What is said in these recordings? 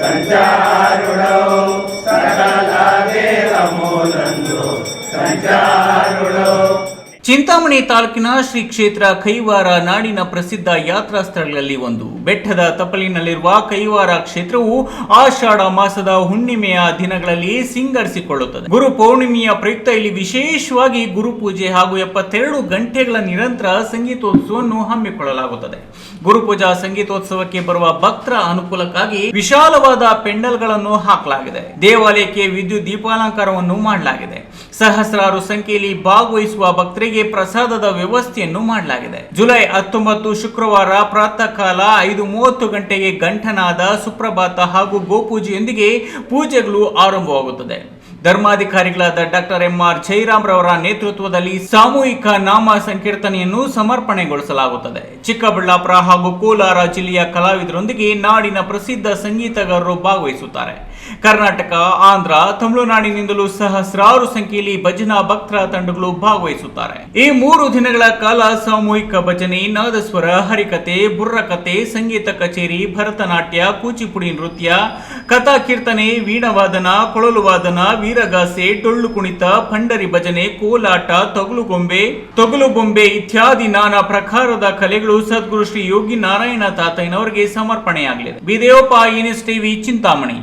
సంచారుడో సకల దేవమూలందు సంచారుడో ಚಿಂತಾಮಣಿ ತಾಲೂಕಿನ ಶ್ರೀ ಕ್ಷೇತ್ರ ಕೈವಾರ ನಾಡಿನ ಪ್ರಸಿದ್ಧ ಯಾತ್ರಾ ಸ್ಥಳಗಳಲ್ಲಿ ಒಂದು. ಬೆಟ್ಟದ ತಪ್ಪಲಿನಲ್ಲಿರುವ ಕೈವಾರ ಕ್ಷೇತ್ರವು ಆಷಾಢ ಮಾಸದ ಹುಣ್ಣಿಮೆಯ ದಿನಗಳಲ್ಲಿ ಸಿಂಗರಿಸಿಕೊಳ್ಳುತ್ತದೆ. ಗುರು ಪೌರ್ಣಿಮೆಯ ಪ್ರಯುಕ್ತ ಇಲ್ಲಿ ವಿಶೇಷವಾಗಿ ಗುರುಪೂಜೆ ಹಾಗೂ ಎಪ್ಪತ್ತೆರಡು ಗಂಟೆಗಳ ನಿರಂತರ ಸಂಗೀತೋತ್ಸವವನ್ನು ಹಮ್ಮಿಕೊಳ್ಳಲಾಗುತ್ತದೆ. ಗುರುಪೂಜಾ ಸಂಗೀತೋತ್ಸವಕ್ಕೆ ಬರುವ ಭಕ್ತರ ಅನುಕೂಲಕ್ಕಾಗಿ ವಿಶಾಲವಾದ ಪೆಂಡಲ್ಗಳನ್ನು ಹಾಕಲಾಗಿದೆ. ದೇವಾಲಯಕ್ಕೆ ವಿದ್ಯುತ್ ದೀಪಾಲಂಕಾರವನ್ನು ಮಾಡಲಾಗಿದೆ. ಸಹಸ್ರಾರು ಸಂಖ್ಯೆಯಲ್ಲಿ ಭಾಗವಹಿಸುವ ಭಕ್ತರಿಗೆ ಪ್ರಸಾದದ ವ್ಯವಸ್ಥೆಯನ್ನು ಮಾಡಲಾಗಿದೆ. ಜುಲೈ ಹತ್ತೊಂಬತ್ತು ಶುಕ್ರವಾರ ಪ್ರಾತಃ ಕಾಲ ಐದು ಮೂವತ್ತು ಗಂಟೆಗೆ ಗಂಟನಾದ ಸುಪ್ರಭಾತ ಹಾಗೂ ಗೋಪೂಜೆಯೊಂದಿಗೆ ಪೂಜೆಗಳು ಆರಂಭವಾಗುತ್ತದೆ. ಧರ್ಮಾಧಿಕಾರಿಗಳಾದ ಡಾಕ್ಟರ್ ಎಂ ಆರ್ ಜೈರಾಮ್ ರವರ ನೇತೃತ್ವದಲ್ಲಿ ಸಾಮೂಹಿಕ ನಾಮ ಸಂಕೀರ್ತನೆಯನ್ನು ಸಮರ್ಪಣೆಗೊಳಿಸಲಾಗುತ್ತದೆ. ಚಿಕ್ಕಬಳ್ಳಾಪುರ ಹಾಗೂ ಕೋಲಾರ ಜಿಲ್ಲೆಯ ಕಲಾವಿದರೊಂದಿಗೆ ನಾಡಿನ ಪ್ರಸಿದ್ಧ ಸಂಗೀತಗಾರರು ಭಾಗವಹಿಸುತ್ತಾರೆ. ಕರ್ನಾಟಕ, ಆಂಧ್ರ, ತಮಿಳುನಾಡಿನಿಂದಲೂ ಸಹಸ್ರಾರು ಸಂಖ್ಯೆಯಲ್ಲಿ ಭಜನಾ ಭಕ್ತರ ತಂಡಗಳು ಭಾಗವಹಿಸುತ್ತಾರೆ. ಈ ಮೂರು ದಿನಗಳ ಕಾಲ ಸಾಮೂಹಿಕ ಭಜನೆ, ನಾದಸ್ವರ, ಹರಿಕತೆ, ಬುರ್ರಕತೆ, ಸಂಗೀತ ಕಚೇರಿ, ಭರತನಾಟ್ಯ, ಕೂಚಿಪುಡಿ ನೃತ್ಯ ಕಥಾ ಕೀರ್ತನೆ ವೀಣವಾದನ ಕೊಳಲು ವಾದನ ವೀರಗಾಸೆ ಟೊಳ್ಳು ಕುಣಿತ ಪಂಡರಿ ಭಜನೆ, ಕೋಲಾಟ ತೊಗಲುಗೊಂಬೆ ತೊಗಲು ಬೊಂಬೆ ಇತ್ಯಾದಿ ನಾನಾ ಪ್ರಕಾರದ ಕಲೆಗಳು ಸದ್ಗುರು ಶ್ರೀ ಯೋಗಿ ನಾರಾಯಣ ತಾತಯ್ಯನವರಿಗೆ ಸಮರ್ಪಣೆಯಾಗಲಿದೆ. ವಿದೇಯೋಪ ಟಿವಿ, ಚಿಂತಾಮಣಿ.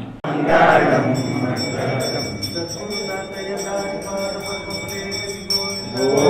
ఓం